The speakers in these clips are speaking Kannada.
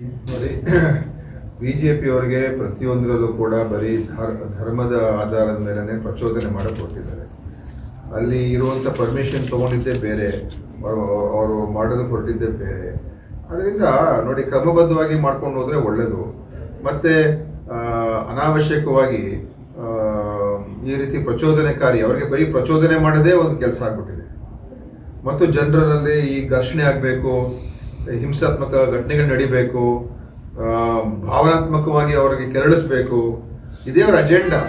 ನೋಡಿ ಬಿ ಜೆ ಪಿಯವರಿಗೆ ಪ್ರತಿಯೊಂದರಲ್ಲೂ ಕೂಡ ಬರೀ ಧರ್, ಧರ್ಮದ ಆಧಾರದ ಮೇಲೆ ಪ್ರಚೋದನೆ ಮಾಡಿಕೊಟ್ಟಿದ್ದಾರೆ. ಅಲ್ಲಿ ಇರುವಂಥ ಪರ್ಮಿಷನ್ ತೊಗೊಂಡಿದ್ದೇ ಬೇರೆ, ಅವರು- ಮಾಡೋದು ಕೊಟ್ಟಿದ್ದೇ ಬೇರೆ. ಅದರಿಂದ ನೋಡಿ, ಕ್ರಮಬದ್ಧವಾಗಿ ಮಾಡ್ಕೊಂಡು ಹೋದರೆ ಒಳ್ಳೆಯದು ಮತ್ತು ಅನಾವಶ್ಯಕವಾಗಿ ಈ ರೀತಿ ಪ್ರಚೋದನೆಕಾರಿ, ಅವರಿಗೆ ಬರೀ ಪ್ರಚೋದನೆ ಮಾಡೋದೇ ಒಂದು ಕೆಲಸ ಆಗ್ಬಿಟ್ಟಿದೆ. ಮತ್ತು ಜನರಲ್ಲಿ ಈ ಘರ್ಷಣೆ ಆಗಬೇಕು ಹಿಂಸಾತ್ಮಕ ಘಟನೆಗಳು ನಡಿಬೇಕು ಭಾವನಾತ್ಮಕವಾಗಿ ಅವರಿಗೆ ಕೆರಳಿಸ್ಬೇಕು. ಇದೇ ಅವರ ಅಜೆಂಡಾ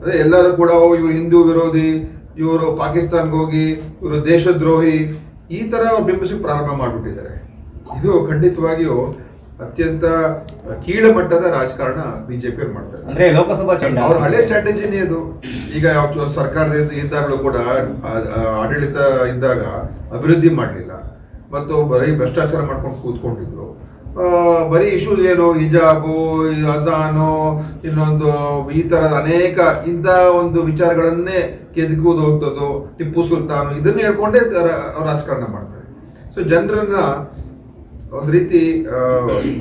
ಅದೇ ಎಲ್ಲರೂ ಕೂಡ ಇವರು ಹಿಂದೂ ವಿರೋಧಿ ಇವರು ಪಾಕಿಸ್ತಾನ್ಗೆ ಹೋಗಿ ಇವರು ದೇಶದ್ರೋಹಿ ಈ ಥರ ಅವ್ರು ಬಿಂಬಿಸಿ ಪ್ರಾರಂಭ ಮಾಡಿಬಿಟ್ಟಿದ್ದಾರೆ. ಇದು ಖಂಡಿತವಾಗಿಯೂ ಅತ್ಯಂತ ಕೀಳಮಟ್ಟದ ರಾಜಕಾರಣ ಬಿಜೆಪಿಯವ್ರು ಮಾಡ್ತಾರೆ ಅಂದ್ರೆ ಲೋಕಸಭಾ ಅವ್ರ ಹಳೆ ಸ್ಟ್ರಾಟಜಿನೇ ಅದು. ಈಗ ಸರ್ಕಾರದ ಈ ಇದ್ದಾಗಲೂ ಕೂಡ ಆಡಳಿತ ಇದ್ದಾಗ ಅಭಿವೃದ್ಧಿ ಮಾಡಲಿಲ್ಲ. ಮತ್ತು ಬರೀ ಭ್ರಷ್ಟಾಚಾರ ಮಾಡ್ಕೊಂಡು ಕೂತ್ಕೊಂಡಿದ್ರು. ಬರೀ ಇಶ್ಯೂಸ್ ಏನು, ಹಿಜಾಬು ಅಜಾನು, ಇನ್ನೊಂದು ಈ ಥರದ ಅನೇಕ ಇಂಥ ಒಂದು ವಿಚಾರಗಳನ್ನೇ ಕೆದಕುವುದು ಹೋಗ್ತದ್ದು ಟಿಪ್ಪು ಸುಲ್ತಾನು, ಇದನ್ನು ಹೇಳ್ಕೊಂಡೇ ರಾಜಕಾರಣ ಮಾಡ್ತಾರೆ. ಸೊ ಜನರನ್ನ ಒಂದು ರೀತಿ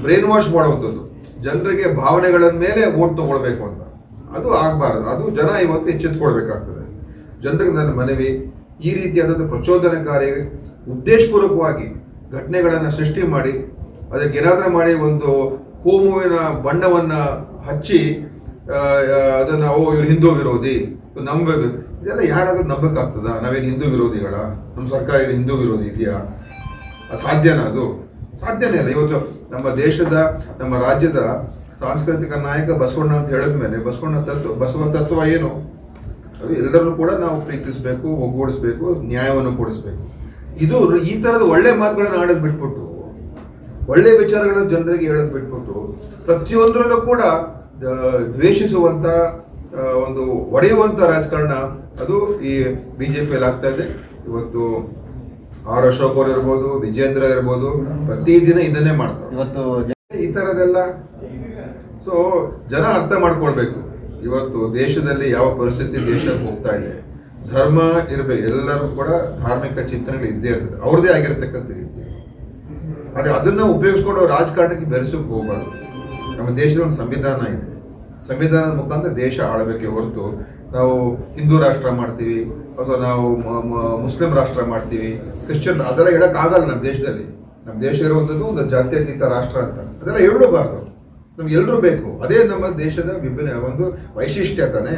ಬ್ರೈನ್ ವಾಶ್ ಮಾಡುವಂಥದ್ದು. ಜನರಿಗೆ ಭಾವನೆಗಳ ಮೇಲೆ ಓಟ್ ತಗೊಳ್ಬೇಕು ಅಂತ. ಅದು ಆಗಬಾರದು. ಅದು ಜನ ಇವತ್ತು ಎಚ್ಚೆತ್ಕೊಳ್ಬೇಕಾಗ್ತದೆ. ಜನರಿಗೆ ನನ್ನ ಮನವಿ ಈ ರೀತಿಯಾದಂಥ ಪ್ರಚೋದನಕಾರಿ, ಉದ್ದೇಶಪೂರ್ವಕವಾಗಿ ಘಟನೆಗಳನ್ನು ಸೃಷ್ಟಿ ಮಾಡಿ, ಅದಕ್ಕೆ ಏನಾದರೂ ಮಾಡಿ ಒಂದು ಕೋಮುವಿನ ಬಣ್ಣವನ್ನು ಹಚ್ಚಿ ಅದನ್ನು, ಓ, ಇವ್ರು ಹಿಂದೂ ವಿರೋಧಿ ನಂಬ ಇದೆಲ್ಲ ಯಾರಾದರೂ ನಂಬಕ್ಕಾಗ್ತದ? ನಾವೇನು ಹಿಂದೂ ವಿರೋಧಿಗಳ? ನಮ್ಮ ಸರ್ಕಾರ ಏನು ಹಿಂದೂ ವಿರೋಧಿ ಇದೆಯಾ? ಅದು ಸಾಧ್ಯನಾ ಅದು? ಸಾಧ್ಯನೇ ಇಲ್ಲ. ಇವತ್ತು ನಮ್ಮ ದೇಶದ, ನಮ್ಮ ರಾಜ್ಯದ ಸಾಂಸ್ಕೃತಿಕ ನಾಯಕ ಬಸವಣ್ಣ ಅಂತ ಹೇಳಿದ್ಮೇಲೆ, ಬಸವಣ್ಣ ತತ್ವ, ಬಸವ ತತ್ವ ಏನು? ಎಲ್ಲರನ್ನೂ ಕೂಡ ನಾವು ಪ್ರೀತಿಸಬೇಕು ಒಗ್ಗೂಡಿಸ್ಬೇಕು ನ್ಯಾಯವನ್ನು ಕೊಡಿಸ್ಬೇಕು. ಇದು ಈ ಥರದ ಒಳ್ಳೆ ಮಾತುಗಳನ್ನು ಆಡೋದು ಬಿಟ್ಬಿಟ್ಟು ಒಳ್ಳೆ ವಿಚಾರಗಳನ್ನು ಜನರಿಗೆ ಹೇಳೋದು ಬಿಟ್ಬಿಟ್ಟು ಪ್ರತಿಯೊಂದರಲ್ಲೂ ಕೂಡ ದ್ವೇಷಿಸುವಂಥ ದ್ವೇಷಿಸುವಂತ ಒಂದು ಒಡೆಯುವಂಥ ರಾಜಕಾರಣ ಅದು ಈ ಬಿಜೆಪಿಯಲ್ಲಿ ಆಗ್ತಾ ಇದೆ. ಇವತ್ತು ಆರ್ ಅಶೋಕ್ ಅವರು ಇರ್ಬೋದು ವಿಜೇಂದ್ರ ಇರ್ಬೋದು ಪ್ರತಿದಿನ ಇದನ್ನೇ ಮಾಡ್ತಾರೆ. ಇವತ್ತು ಜ- ಈ ಥರದೆಲ್ಲ ಸೊ ಜನ ಅರ್ಥ ಮಾಡ್ಕೊಳ್ಬೇಕು. ಇವತ್ತು ದೇಶದಲ್ಲಿ ಯಾವ ಪರಿಸ್ಥಿತಿ ದೇಶ ಹೋಗ್ತಾ ಇದೆ, ಧರ್ಮ ಇರಬೇಕು ಎಲ್ಲರೂ ಕೂಡ ಧಾರ್ಮಿಕ ಚಿಂತನೆಗಳು ಇದ್ದೇ ಇರ್ತದೆ. ಅವ್ರದ್ದೇ ಆಗಿರತಕ್ಕಂಥ ರೀತಿ. ಅದೇ ಅದನ್ನ ಉಪಯೋಗಿಸ್ಕೊಂಡು ರಾಜಕಾರಣಕ್ಕೆ ಬೆರೆಸೋಕೆ ಹೋಗಬಾರ್ದು. ನಮ್ಮ ದೇಶದ ಒಂದು ಸಂವಿಧಾನ ಇದೆ. ಸಂವಿಧಾನದ ಮುಖಾಂತರ ದೇಶ ಆಳಬೇಕೆ ಹೊರತು ನಾವು ಹಿಂದೂ ರಾಷ್ಟ್ರ ಮಾಡ್ತೀವಿ, ಅಥವಾ ನಾವು ಮುಸ್ಲಿಂ ರಾಷ್ಟ್ರ ಮಾಡ್ತೀವಿ, ಕ್ರಿಶ್ಚಿಯನ್ ಅದೆಲ್ಲ ಹೇಳೋಕ್ಕಾಗಲ್ಲ ನಮ್ಮ ದೇಶದಲ್ಲಿ. ನಮ್ಮ ದೇಶ ಇರುವಂಥದ್ದು ಒಂದು ಜಾತ್ಯತೀತ ರಾಷ್ಟ್ರ ಅಂತ. ಅದೆಲ್ಲ ಹೇಳಬಾರ್ದು. ನಮ್ಗೆ ಎಲ್ಲರೂ ಬೇಕು. ಅದೇ ನಮ್ಮ ದೇಶದ ವಿಭಿನ್ನ ಒಂದು ವೈಶಿಷ್ಟ್ಯ ತಾನೇ?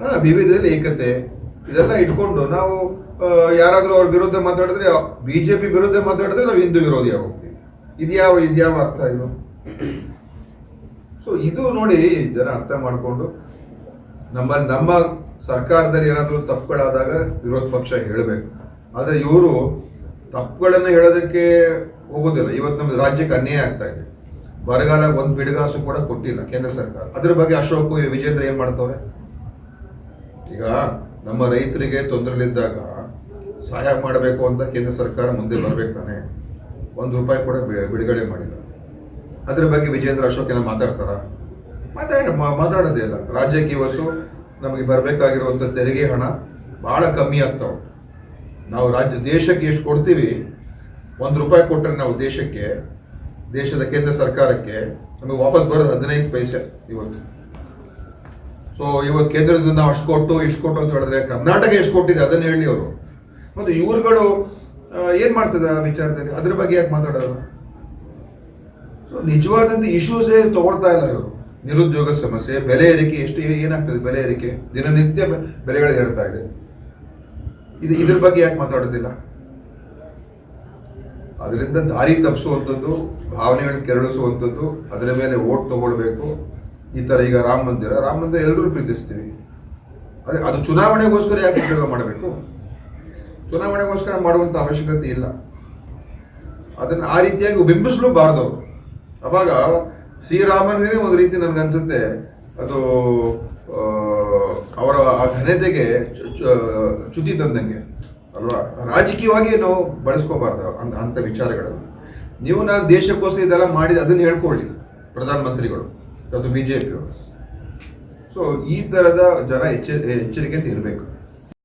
ಹಾ, ವಿವಿಧದಲ್ಲಿ ಏಕತೆ. ಇದೆಲ್ಲ ಇಟ್ಕೊಂಡು ನಾವು ಯಾರಾದರೂ ಯಾರಾದ್ರೂ ಅವ್ರ ವಿರುದ್ಧ ಮಾತಾಡಿದ್ರೆ, ಬಿಜೆಪಿ ವಿರುದ್ಧ ಮಾತಾಡಿದ್ರೆ ನಾವು ಹಿಂದೂ ವಿರೋಧಿ ಹೋಗ್ತೀವಿ ಇದ್ಯಾವ ಇದ್ಯಾವ ಅರ್ಥ ಇದು? ಸೊ ಇದು ನೋಡಿ ಜನ ಅರ್ಥ ಮಾಡಿಕೊಂಡು, ನಮ್ಮ ನಮ್ಮ ಸರ್ಕಾರದಲ್ಲಿ ಏನಾದರೂ ತಪ್ಪುಗಳಾದಾಗ ವಿರೋಧ ಪಕ್ಷ ಹೇಳಬೇಕು. ಆದರೆ ಇವರು ತಪ್ಪುಗಳನ್ನು ಹೇಳೋದಕ್ಕೆ ಹೋಗೋದಿಲ್ಲ. ಇವತ್ತು ನಮ್ಮ ರಾಜ್ಯಕ್ಕೆ ಅನ್ಯಾಯ ಆಗ್ತಾ ಇದೆ. ಬರಗಾಲ ಒಂದು ಬಿಡುಗಾಸು ಕೂಡ ಕೊಟ್ಟಿಲ್ಲ ಕೇಂದ್ರ ಸರ್ಕಾರ. ಅದ್ರ ಬಗ್ಗೆ ಅಶೋಕ್ ವಿಜೇಂದ್ರ ಏನ್ ಮಾಡ್ತವ್ರೆ? ಈಗ ನಮ್ಮ ರೈತರಿಗೆ ತೊಂದರೆಲಿದ್ದಾಗ ಸಹಾಯ ಮಾಡಬೇಕು ಅಂತ ಕೇಂದ್ರ ಸರ್ಕಾರ ಮುಂದೆ ಬರ್ಬೇಕು ತಾನೆ. ಒಂದು ರೂಪಾಯಿ ಕೂಡ ಬಿಡುಗಡೆ ಮಾಡಿಲ್ಲ. ಅದ್ರ ಬಗ್ಗೆ ವಿಜೇಂದ್ರ ಅಶೋಕ್ ಏನ ಮಾತಾಡ್ತಾರ? ಮಾತಾಡ ಮಾತಾಡೋದೇ ಇಲ್ಲ. ರಾಜ್ಯಕ್ಕೆ ಇವತ್ತು ನಮಗೆ ಬರಬೇಕಾಗಿರುವಂಥ ತೆರಿಗೆ ಹಣ ಭಾಳ ಕಮ್ಮಿ ಆಗ್ತಾವ. ನಾವು ರಾಜ್ಯ, ದೇಶಕ್ಕೆ ಎಷ್ಟು ಕೊಡ್ತೀವಿ? ಒಂದು ರೂಪಾಯಿ ಕೊಟ್ಟರೆ ನಾವು ದೇಶಕ್ಕೆ ದೇಶದ ಕೇಂದ್ರ ಸರ್ಕಾರಕ್ಕೆ ನಮಗೆ ವಾಪಸ್ ಬರೋದು ಹದಿನೈದು ಪೈಸೆ ಇವತ್ತು. ಸೊ ಇವತ್ತು ಕೇಂದ್ರದಿಂದ ನಾವು ಅಷ್ಟು ಕೊಟ್ಟು, ಇಷ್ಟು ಕೊಟ್ಟು ಅಂತ ಹೇಳಿದ್ರೆ ಕರ್ನಾಟಕ ಎಷ್ಟು ಕೊಟ್ಟಿದೆ ಅದನ್ನ ಹೇಳಿ ಅವರು. ಮತ್ತು ಇವ್ರುಗಳು ಏನು ಮಾಡ್ತದೆ ಆ ವಿಚಾರದಲ್ಲಿ? ಅದ್ರ ಬಗ್ಗೆ ಯಾಕೆ ಮಾತಾಡೋದು? ಸೊ ನಿಜವಾದಂತ ಇಶ್ಯೂಸೇ ತಗೊಳ್ತಾ ಇಲ್ಲ ಇವರು. ನಿರುದ್ಯೋಗ ಸಮಸ್ಯೆ, ಬೆಲೆ ಏರಿಕೆ, ಎಷ್ಟು ಏನಾಗ್ತದೆ ಬೆಲೆ ಏರಿಕೆ? ದಿನನಿತ್ಯ ಬೆಲೆಗಳು ಏರ್ತಾ ಇದೆ. ಇದು ಇದ್ರ ಬಗ್ಗೆ ಯಾಕೆ ಮಾತಾಡೋದಿಲ್ಲ? ಅದರಿಂದ ದಾರಿ ತಪ್ಪಿಸುವಂಥದ್ದು, ಭಾವನೆಗಳನ್ನ ಕೆರಳಿಸುವಂಥದ್ದು, ಅದರ ಮೇಲೆ ಓಟ್ ತಗೊಳ್ಬೇಕು. ಈ ಥರ ಈಗ ರಾಮ ಮಂದಿರ ರಾಮ ಮಂದಿರ ಎಲ್ಲರೂ ಪ್ರೀತಿಸ್ತೀವಿ. ಅದೇ, ಅದು ಚುನಾವಣೆಗೋಸ್ಕರ ಯಾಕೆ ಉಪಯೋಗ ಮಾಡಬೇಕು? ಚುನಾವಣೆಗೋಸ್ಕರ ಮಾಡುವಂಥ ಅವಶ್ಯಕತೆ ಇಲ್ಲ. ಅದನ್ನು ಆ ರೀತಿಯಾಗಿ ಬಿಂಬಿಸಲೂಬಾರ್ದು. ಅವರು ಅವಾಗ ಶ್ರೀರಾಮನಿಗೆ ಒಂದು ರೀತಿ ನನಗನ್ಸುತ್ತೆ. ಅದು ಅವರ ಆ ಘನತೆಗೆ ಚ್ಯುತಿ ತಂದಂಗೆ. ರಾಜಕೀಯವಾಗಿ ನಾವು ಬಳಸ್ಕೋಬಾರ್ದು ಅಂತ ಅಂಥ ವಿಚಾರಗಳನ್ನು. ನೀವು ನಾನು ದೇಶಕ್ಕೋಸ್ಕರ ಇದೆಲ್ಲ ಮಾಡಿದ ಅದನ್ನು ಹೇಳ್ಕೊಳ್ಳಿ, ಪ್ರಧಾನಮಂತ್ರಿಗಳು ಅದು ಬಿ ಜೆ ಪಿಯವರು ಸೊ ಈ ಥರದ ಜನ ಎಚ್ಚರಿಕೆ ಎಚ್ಚರಿಕೆಯಿಂದ ಇರಬೇಕು.